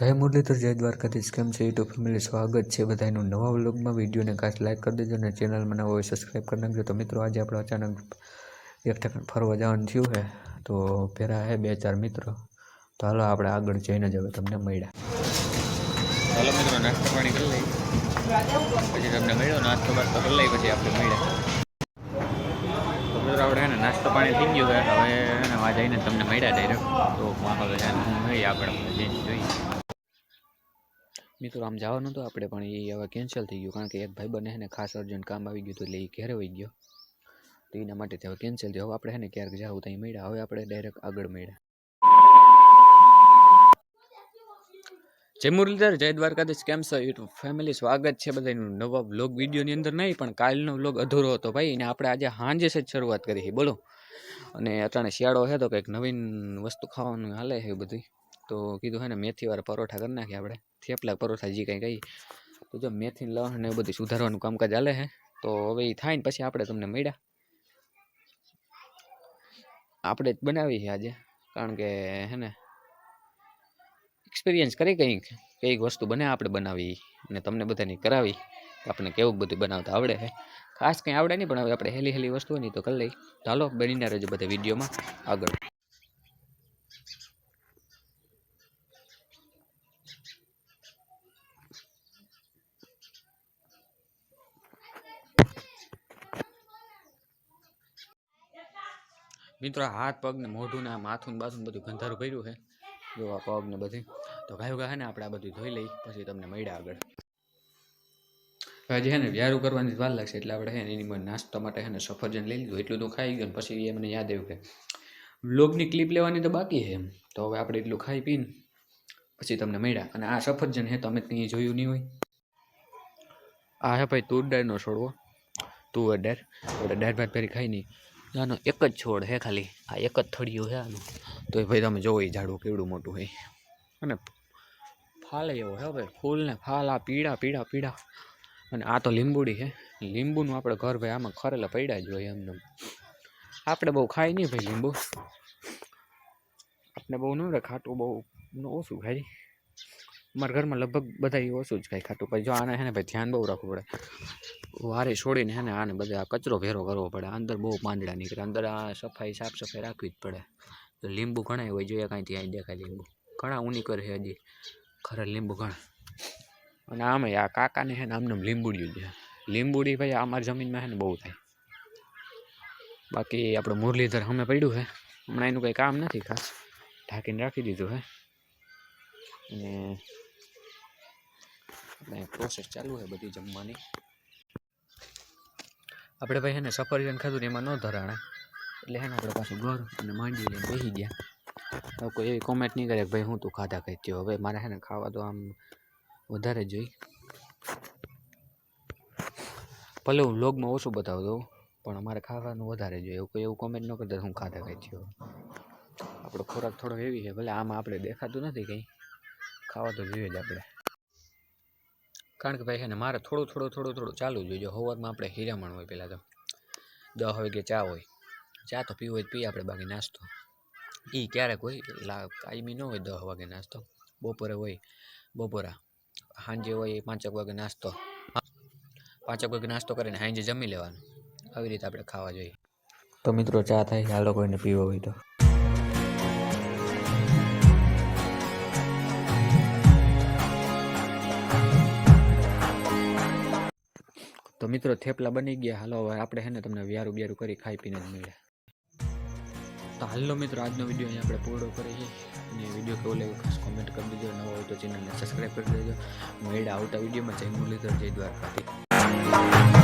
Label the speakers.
Speaker 1: જય મુરલીધર, જય દ્વારકાધીશ. કેમ છે યુટ્યુબ ફેમિલી? સ્વાગત છે બધાનું નવા વ્લોગમાં. વિડીયોને ખાસ લાઇક કરી દેજો અને ચેનલમાં નવો હોય સબસ્ક્રાઈબ કરી નાખજો. તો મિત્રો, આજે આપણે અચાનક એક ઠેકાણ ફરવા જવાનું થયું છે. તો પહેરા હે બે ચાર મિત્રો. તો હાલો આપણે આગળ જઈને જ હવે તમને મળ્યા.
Speaker 2: ચાલો મિત્રો, નાસ્તો પાણી કરી લઈ પછી તમને મળ્યો, નાસ્તો બાસ્તો કરી લઈ પછી આપણે મળ્યા. તો મિત્રો, આપણે એને નાસ્તો પાણી થઈ ગયું હવે આ જઈને તમને મળ્યા ડાયરેક્ટ. તો માહોલ છે હું આપણે જઈને જોઈએ. મિત્રો, આમ જવાનું તો આપણે, પણ એ હવે કેન્સલ થઈ ગયું. કારણ કે એક ભાઈ બને એને ખાસ અર્જન્ટ કામ આવી ગયું હતું એટલે એ ઘેરે વહી ગયો. તો એના માટે હવે કેન્સલ થયું. હવે આપણે એને ક્યારેક જાવું ત્યાં મળ્યા. હવે આપણે ડાયરેક્ટ આગળ મળ્યા. જય મુરલીધર, જય દ્વારકાધીશ. કેમ છો? યુટ્યુબ ફેમિલી સ્વાગત છે બધાનું. નવા વ્લોગ વિડીયોની અંદર નહીં, પણ કાલનો વ્લોગ અધૂરો હતો ભાઈ. અને આપણે આજે સાંજે જ શરૂઆત કરી બોલો. અને અટાણે શિયાળો છે તો કંઈક નવીન વસ્તુ ખાવાનું હાલે છે બધી તો કીધું હે ને મેથીવાળા પરોઠા કરી નાખીએ આપણે. થેપલા પરોઠા જે કંઈ કહી તો જો મેથી લણ ને બધું સુધારવાનું કામકાજ ચાલે છે તો હવે એ થાય ને પછી આપણે તમને મળ્યા. આપણે જ બનાવી છે આજે. કારણ કે હે ને એક્સપિરિયન્સ કરી કંઈક. કંઈક વસ્તુ બને આપણે બનાવી અને તમને બધાની કરાવી. આપણે કેવું બધું બનાવતા આવડે છે ખાસ કંઈ આવડે નહીં, પણ હવે આપણે હેલી હેલી વસ્તુ હોય ને તો કરી લઈ ચાલો બનીને રહેજો બધા વિડીયોમાં. આગળ. મિત્રો હાથ પગ ને મોઢું ને માથું ને બાથું બધું ગંધારું ભર્યું છે. જો આ પગ ને બધી. તો ગાયું ગા ને, આપણે આ બધું ધોઈ લઈ પછી તમને મળ્યા આગળ. હજી હે ને, વ્યારું કરવાની વાર લાગશે, એટલે આપણે હે ને, એની નાસ્તા માટે હે ને, સફરજન લઈ લીધું, એટલું તો ખાઈ ગયું પછી એ મને યાદ આવ્યું કે વ્લોગની ક્લિપ લેવાની તો બાકી છે એમ. તો હવે આપણે એટલું ખાઈ પીને પછી તમને મળ્યા. અને આ સફરજન હે તમે કંઈ જોયું નહીં હોય. આ હે ભાઈ તુર ડાળનો છોડવો. તુવર ડાળ આપણે ડાળ ભાત ફેરી ખાઈ નહીં. આનો એક જ છોડ હે ખાલી. આ એક જ થળિયું છે આનું. તો એ ભાઈ તમે જોવો એ ઝાડવું કેવડું મોટું હોય અને ફાલે એવો હે ભાઈ. ફૂલને ફાલ, આ પીળા પીળા પીળા. અને આ તો લીંબુડી છે લીંબુનું આપણે ઘર ભાઈ આમાં ખરેલા પડ્યા જ હોય એમને આપણે બહુ ખાય નહીં ભાઈ લીંબુ. આપણે બહુ ન રે ખાટું બહુ ઓછું ખાઈ અમારા ઘરમાં લગભગ બધા ઓછું જ ખાય ખાટું. પછી જો આને છે ને ભાઈ ધ્યાન બહુ રાખવું પડે. વારે છોડીને હે ને આને બધે આ કચરો ભેરો કરવો પડે. અંદર બહુ પાંદડા નીકળે. અંદર આ સફાઈ, સાફ સફાઈ રાખવી જ પડે. તો લીંબુ ઘણા હોય, જોઈએ કાંઈ ત્યાં દેખાય લીંબુ. ઘણા ઊની કરે છે હજી. ખરે લીંબુ ઘણા. અને આમે આ કાકાને હે ને આમને આમ લીંબુડિયું છે. લીંબુડી ભાઈ અમારી જમીનમાં હે ને બહુ થાય. બાકી આપણે મુરલીધર અમે પડ્યું છે. હમણાં એનું કંઈ કામ નથી ખાસ. ઢાંકીને રાખી દીધું છે અને આપણે પ્રોસેસ ચાલુ છે બધી જમવાની. આપણે ભાઈ હેને સફરજન ખાધું એમાં ન ધરાણે. એટલે હે ને આપણે પાછું ઘર અને માંડી લઈને બેસી ગયા. કોઈ એવી કોમેન્ટ નહીં કરે કે ભાઈ હું તું ખાધા ખાઈ થયો. હવે મારે હે ને ખાવા તો આમ વધારે જોઈ ભલે હું લોગમાં ઓછું બતાવતો પણ અમારે ખાવાનું વધારે જોઈએ. કોઈ એવું કોમેન્ટ ન કરતા હું ખાધા ખાઈ થયો. આપણો ખોરાક થોડો એવી છે. ભલે આમાં આપણે દેખાતું નથી કંઈ. ખાવા તો જોઈએ જ આપણે. કારણ કે ભાઈ છે ને મારે થોડું થોડું થોડું થોડું ચાલુ જોઈએ હોવારમાં આપણે હીરામણ હોય પહેલાં તો. દસ વાગે ચા હોય. ચા તો પીવું હોય તો પીએ આપણે, બાકી નાસ્તો. એ ક્યારેક હોય, લા, કાયમી ન હોય દસ વાગે નાસ્તો. બપોરે હોય, બપોરા. સાંજે હોય, પાંચેક વાગે નાસ્તો. પાંચેક વાગે નાસ્તો કરીને સાંજે જમી લેવાનું. આવી રીતે આપણે ખાવા જોઈએ.
Speaker 1: તો મિત્રો, ચા થાય. હાલો કોઈને પીવો હોય તો.
Speaker 2: તો મિત્રો થેપલા બની ગયા. હાલો, હવે આપણે હે ને તમને વ્યારું બ્યારું કરી ખાઈ પીને જ મળે તો હાલો મિત્રો, આજનો વીડિયો અહીં આપણે પૂરો કરીએ. અને વીડિયો કેવો લાગ્યો ખાસ કોમેન્ટ કરી દેજો. નવો હોય તો ચેનલને સબસ્ક્રાઈબ કરી દેજો. મળ્યા આવતા વિડીયોમાં જય મુરલીધર, જય દ્વારકાથી